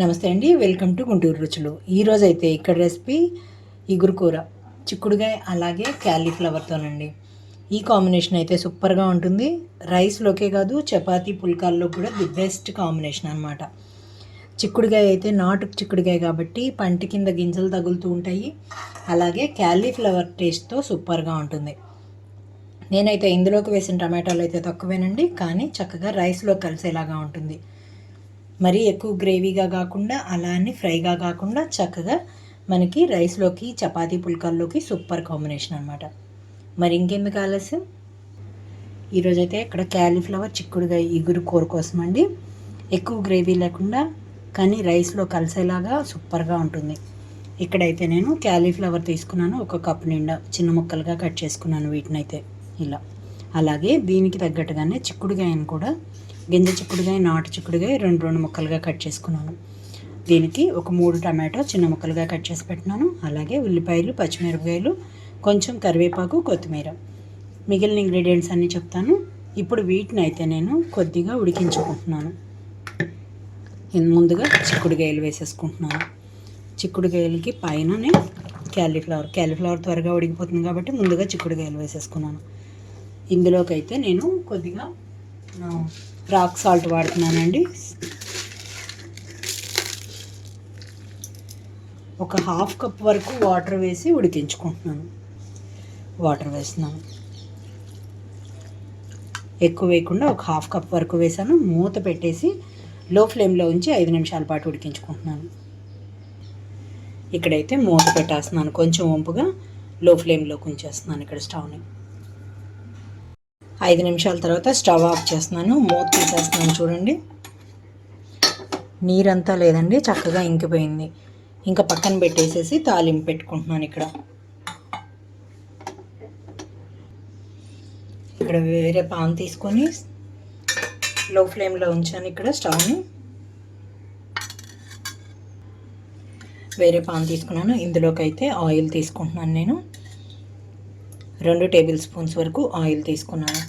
నమస్తే అండి welcome to Guntur రుచులు. ఈరోజు అయితే ఇక్కడ రెసిపీ ఇగురు కూర చిక్కుడుగాయ అలాగే క్యాలీఫ్లవర్తోనండి. ఈ కాంబినేషన్ అయితే సూపర్గా ఉంటుంది. రైస్లోకే కాదు చపాతీ పుల్కాల్లో కూడా ది బెస్ట్ కాంబినేషన్ అనమాట చిక్కుడుగాయ అయితే నాటు చిక్కుడుగాయ కాబట్టి పంట కింద గింజలు తగులుతూ ఉంటాయి. అలాగే క్యాలీఫ్లవర్ టేస్ట్తో సూపర్గా ఉంటుంది. నేనైతే ఇందులోకి వేసిన టమాటాలు అయితే తక్కువేనండి కానీ చక్కగా రైస్లో కలిసేలాగా ఉంటుంది. మరీ ఎక్కువ గ్రేవీగా కాకుండా అలా అని ఫ్రైగా కాకుండా చక్కగా మనకి రైస్లోకి చపాతీ పుల్కాల్లోకి సూపర్ కాంబినేషన్ అనమాట మరి ఇంకెందుకు ఆలస్యం? ఈరోజైతే ఇక్కడ క్యాలీఫ్లవర్ చిక్కుడుగా ఇగురు కూర కోసం అండి. ఎక్కువ గ్రేవీ లేకుండా కానీ రైస్లో కలిసేలాగా సూపర్గా ఉంటుంది. ఇక్కడైతే నేను క్యాలీఫ్లవర్ తీసుకున్నాను ఒక కప్ నిండా చిన్న ముక్కలుగా కట్ చేసుకున్నాను వీటినైతే ఇలా. అలాగే దీనికి తగ్గట్టుగానే చిక్కుడుగాయను కూడా గింజ చిక్కుడుగాయ నాటు చిక్కుడుగాయ రెండు రెండు ముక్కలుగా కట్ చేసుకున్నాను. దీనికి ఒక మూడు టమాటో చిన్న ముక్కలుగా కట్ చేసి పెట్టినాను అలాగే ఉల్లిపాయలు పచ్చిమిరపకాయలు కొంచెం కరివేపాకు కొత్తిమీర. మిగిలిన ఇంగ్రీడియంట్స్ అన్నీ చెప్తాను. ఇప్పుడు వీటిని అయితే నేను కొద్దిగా ఉడికించుకుంటున్నాను. ముందుగా చిక్కుడుగాయలు వేసేసుకుంటున్నాను. చిక్కుడుగాయలకి పైననే క్యాలీఫ్లవర్ క్యాలీఫ్లవర్ త్వరగా ఉడికిపోతుంది కాబట్టి ముందుగా చిక్కుడుగాయలు వేసేసుకున్నాను. ఇందులోకి అయితే నేను కొద్దిగా రాక్ సాల్ట్ వాడుతున్నానండి. ఒక హాఫ్ కప్ వరకు వాటర్ వేసి ఉడికించుకుంటున్నాను. వాటర్ వేస్తున్నాను. ఎక్కువ వేయకుండా ఒక హాఫ్ కప్ వరకు వేసాను. మూత పెట్టేసి లో ఫ్లేమ్లో ఉంచి ఐదు నిమిషాల పాటు ఉడికించుకుంటున్నాను. ఇక్కడైతే మూత పెట్టేస్తున్నాను. కొంచెం వంపుగా లో ఫ్లేమ్లోకి ఉంచేస్తున్నాను ఇక్కడ స్టవ్ని. ఐదు నిమిషాల తర్వాత స్టవ్ ఆఫ్ చేస్తున్నాను. మూత తీసేస్తున్నాను చూడండి. నీరంతా లేదండి. చక్కగా ఇంకిపోయింది. ఇంకా పక్కన పెట్టేసేసి తాలింపు పెట్టుకుంటున్నాను ఇక్కడ. ఇక్కడ వేరే పాన్ తీసుకొని లో ఫ్లేమ్లో ఉంచాను ఇక్కడ స్టవ్ని. వేరే పాన్ తీసుకున్నాను. ఇందులోకి అయితే ఆయిల్ తీసుకుంటున్నాను నేను. రెండు టేబుల్ స్పూన్స్ వరకు ఆయిల్ తీసుకున్నాను.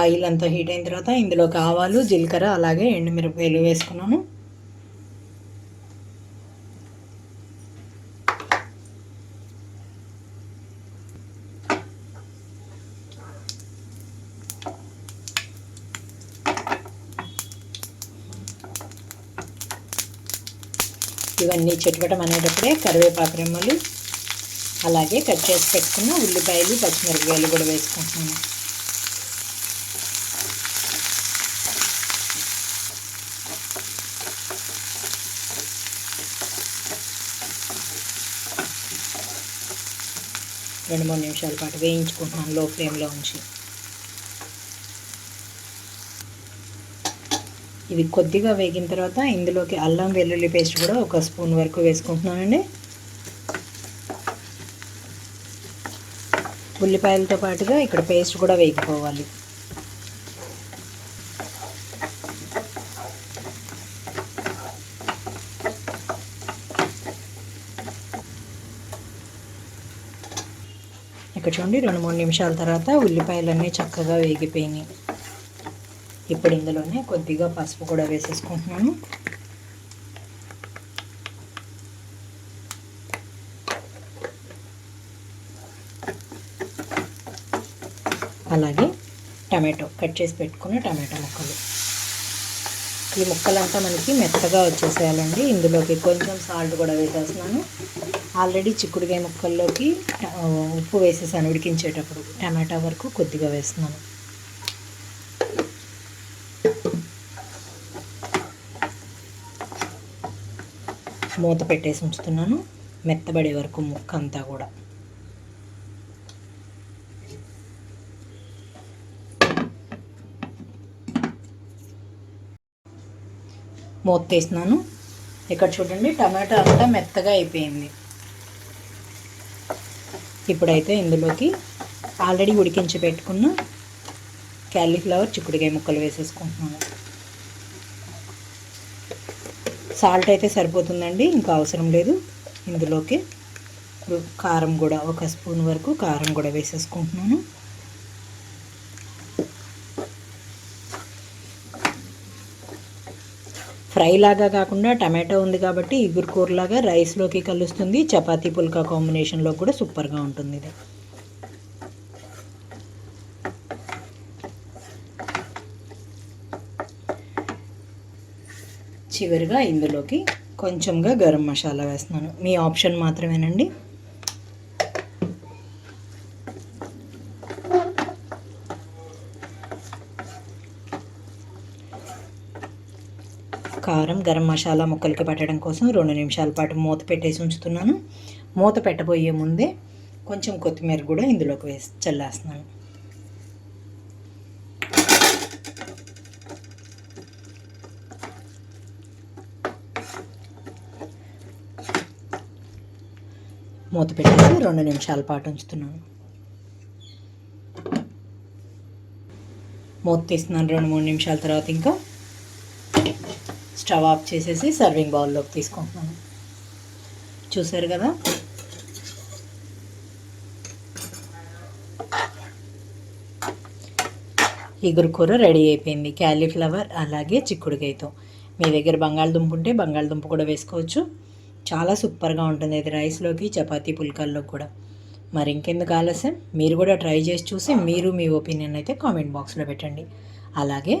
ఆయిల్ అంతా హీట్ అయిన తర్వాత ఇందులోకి ఆవాలు జీలకర్ర అలాగే ఎండుమిరపకాయలు వేసుకున్నాను. ఇవన్నీ చిటపటం అనేటప్పుడే కరివేపాకు రెమ్మలు అలాగే కట్ చేసి పెట్టుకున్న ఉల్లిపాయలు పచ్చిమిరపకాయలు కూడా వేసుకుంటున్నాను. రెండు మూడు నిమిషాల పాటు వేయించుకుంటున్నాను లో ఫ్లేమ్లో ఉంచి. ఇవి కొద్దిగా వేగిన తర్వాత ఇందులోకి అల్లం వెల్లుల్లి పేస్ట్ కూడా ఒక స్పూన్ వరకు వేసుకుంటున్నానండి. ఉల్లిపాయలతో పాటుగా ఇక్కడ పేస్ట్ కూడా వేయకపోవాలి. ఇక్కడ చూడండి రెండు మూడు నిమిషాల తర్వాత ఉల్లిపాయలన్నీ చక్కగా వేగిపోయినాయి. ఇప్పుడు ఇందులోనే కొద్దిగా పసుపు కూడా వేసేసుకుంటున్నాను. అలాగే టమాటో కట్ చేసి పెట్టుకున్న టమాటా ముక్కలు. ఈ ముక్కలంతా మనకి మెత్తగా వచ్చేసేయాలండి. ఇందులోకి కొంచెం సాల్ట్ కూడా వేసేస్తున్నాను. ఆల్రెడీ చిక్కుడుకాయ ముక్కల్లోకి ఉప్పు వేసేసాను ఉడికించేటప్పుడు. టమాటా వరకు కొద్దిగా వేస్తున్నాను. మూత పెట్టేసి ఉంచుతున్నాను. మెత్తబడే వరకు ముక్క అంతా కూడా. మూత ఇక్కడ చూడండి టమాటా అంతా మెత్తగా అయిపోయింది. ఇప్పుడైతే ఇందులోకి ఆల్రెడీ ఉడికించి పెట్టుకున్న క్యాలీఫ్లవర్ చిక్కుడుకాయ ముక్కలు వేసేసుకుంటున్నాను. సాల్ట్ అయితే సరిపోతుందండి ఇంకా అవసరం లేదు. ఇందులోకి కారం కూడా ఒక స్పూన్ వరకు కారం కూడా వేసేసుకుంటున్నాను. ఫ్రై లాగా కాకుండా టమాటో ఉంది కాబట్టి ఇగురు కూరలాగా రైస్లోకి కలుస్తుంది. చపాతీ పుల్కా కాంబినేషన్లో కూడా సూపర్గా ఉంటుంది ఇది. చివరిగా ఇందులోకి కొంచెంగా గరం మసాలా వేస్తున్నాను. మీ ఆప్షన్ మాత్రమేనండి. కారం గరం మసాలా ముక్కలకి పట్టడం కోసం రెండు నిమిషాల పాటు మూత పెట్టేసి ఉంచుతున్నాను. మూత పెట్టబోయే ముందే కొంచెం కొత్తిమీర కూడా ఇందులోకి వేసి చల్లేస్తున్నాను. మూత పెట్టేసి రెండు నిమిషాల పాటు ఉంచుతున్నాను. మూత తీస్తున్నాను రెండు మూడు నిమిషాల తర్వాత ఇంకా స్టవ్ ఆఫ్ చేసేసి సర్వింగ్ బౌల్లోకి తీసుకుంటున్నాను. చూసారు కదా? ఇగురు కూర రెడీ అయిపోయింది. క్యాలీఫ్లవర్ అలాగే చిక్కుడుకాయతో. మీ దగ్గర బంగాళదుంప ఉంటే బంగాళదుంప కూడా వేసుకోవచ్చు. చాలా సూపర్గా ఉంటుంది ఇది రైస్లోకి చపాతీ పుల్కాల్లో కూడా. మరి ఇంకెందుకు ఆలస్యం? మీరు కూడా ట్రై చేసి చూసి మీరు మీ ఒపీనియన్ అయితే కామెంట్ బాక్స్లో పెట్టండి. అలాగే